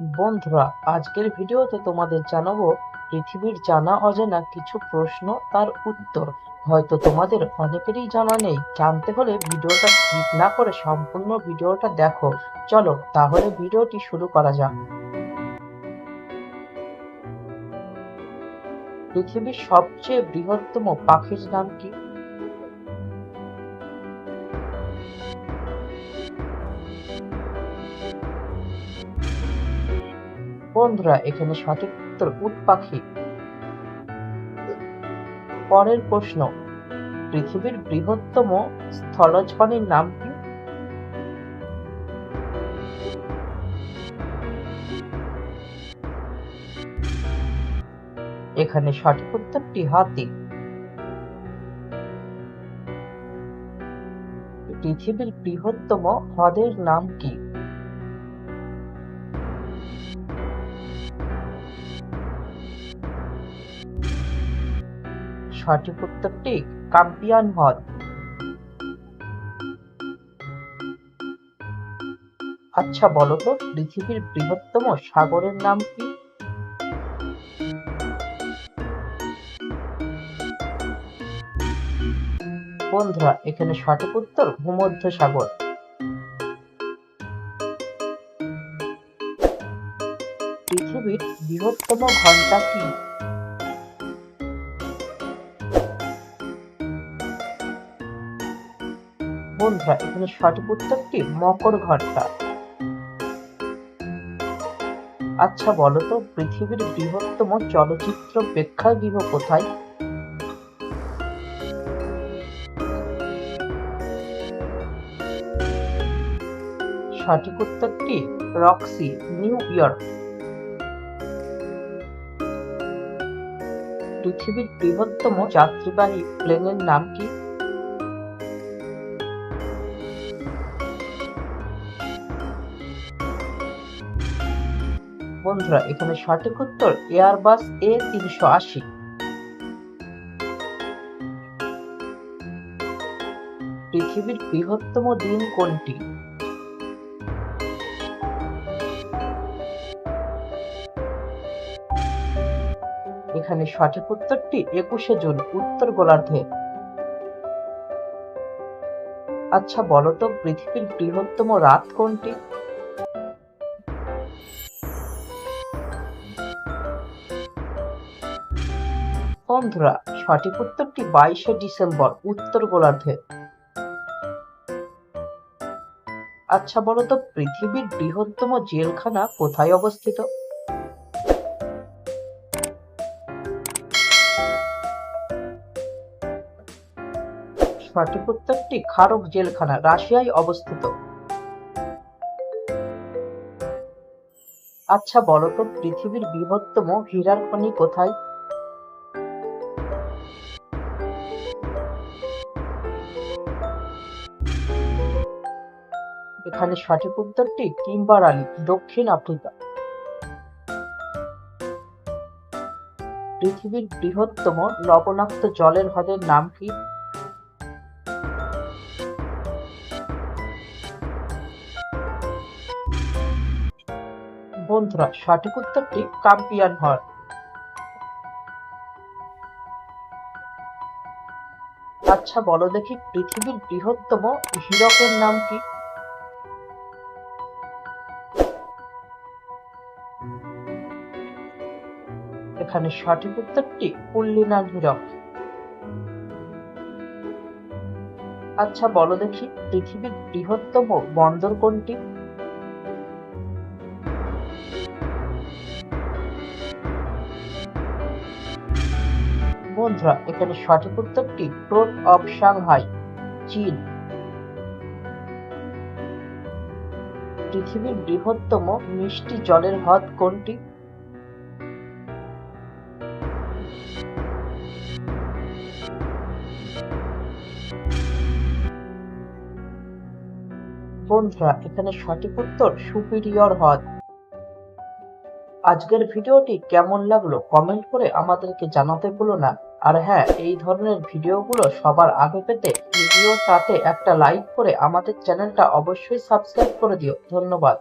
বন্ধুরা, আজকের ভিডিওতে তোমাদের জানাব, পৃথিবীর জানা অজানা কিছু প্রশ্ন তার উত্তর। হয়তো তোমাদের অনেকেরই জানা নেই। জানতে হলে ভিডিওটা স্কিপ না করে সম্পূর্ণ ভিডিওটা দেখো। চলো তাহলে ভিডিওটি শুরু করা যাক। পৃথিবীর সবচেয়ে বৃহত্তম পাখির নাম কি? বন্ধুরা, এখানে সঠিক উত্তর উট পাখি। পরের প্রশ্ন, পৃথিবীর বৃহত্তম স্থলজ প্রাণীর নাম কি? এখানে সঠিক উত্তরটি হাতি। পৃথিবীর বৃহত্তম হ্রদের নাম কি? সঠিক উত্তরটি কাম্পিয়ান হ্রদ আচ্ছা বলো তো, পৃথিবীর বৃহত্তম সাগরের নাম কি? বন্ধুরা, এখানে সঠিক উত্তর ভূমধ্য সাগর পৃথিবীর বৃহত্তম ঘণ্টা কি? বন্ধুরা এখানে সঠিক উত্তরটি মকর ঘণ্টা আচ্ছা বলো তো, পৃথিবীর বৃহত্তম চলচ্চিত্র প্রেক্ষাগৃহ কোথায়? সঠিক উত্তরটি রক্সি, নিউ ইয়র্ক। পৃথিবীর বৃহত্তম যাত্রীবাহী প্লেনের নাম কি? বন্ধুরা, এখানে সঠিক উত্তর এয়ারবাস এ তিনশো আশি। পৃথিবীর বৃহত্তম দিন কোনটি? এখানে সঠিক উত্তরটি একুশে জুন, উত্তর গোলার্ধে। আচ্ছা বলো তো, পৃথিবীর বৃহত্তম রাত কোনটি? বন্ধুরা, সঠিক উত্তরটি বাইশে ডিসেম্বর, উত্তর গোলার্ধে। আচ্ছা বলো তো পৃথিবীর বৃহত্তম জেলখানা কোথায় অবস্থিত? সঠিক উত্তরটি খারক জেলখানা, রাশিয়ায় অবস্থিত। আচ্ছা বলো তো পৃথিবীর বৃহত্তম হীরার খনি কোথায়? এখানে সঠিক উত্তরটি কিম্বার আলী, দক্ষিণ আফ্রিকা। পৃথিবীর বৃহত্তম লবণাক্ত জলের হ্রদের নাম কি? বন্ধুরা, সঠিক উত্তরটি কাম্পিয়ান হ্রদ। আচ্ছা বলো দেখি পৃথিবীর বৃহত্তম হীরকের নাম কি? এখানে সঠিক উত্তরটি কুল্লিনার হীরক আচ্ছা বলো দেখি, পৃথিবীর বৃহত্তম বন্দর কোনটি? বন্ধুরা, এখানে সঠিক উত্তরটি পোর্ট অফ সাংহাই, চীন। পৃথিবীর বৃহত্তম মিষ্টি জলের হ্রদ কোনটি? বন্ধুরা, এখানে সঠিক উত্তর সুপিরিয়র হ্রদ আজকের ভিডিওটি কেমন লাগল কমেন্ট করে আমাদেরকে জানাতে ভুলো না। আর হ্যাঁ এই ধরনের ভিডিওগুলো সবার আগে পেতে ভিডিওটাতে একটা লাইক করে আমাদের চ্যানেলটা অবশ্যই সাবস্ক্রাইব করে দিও। ধন্যবাদ।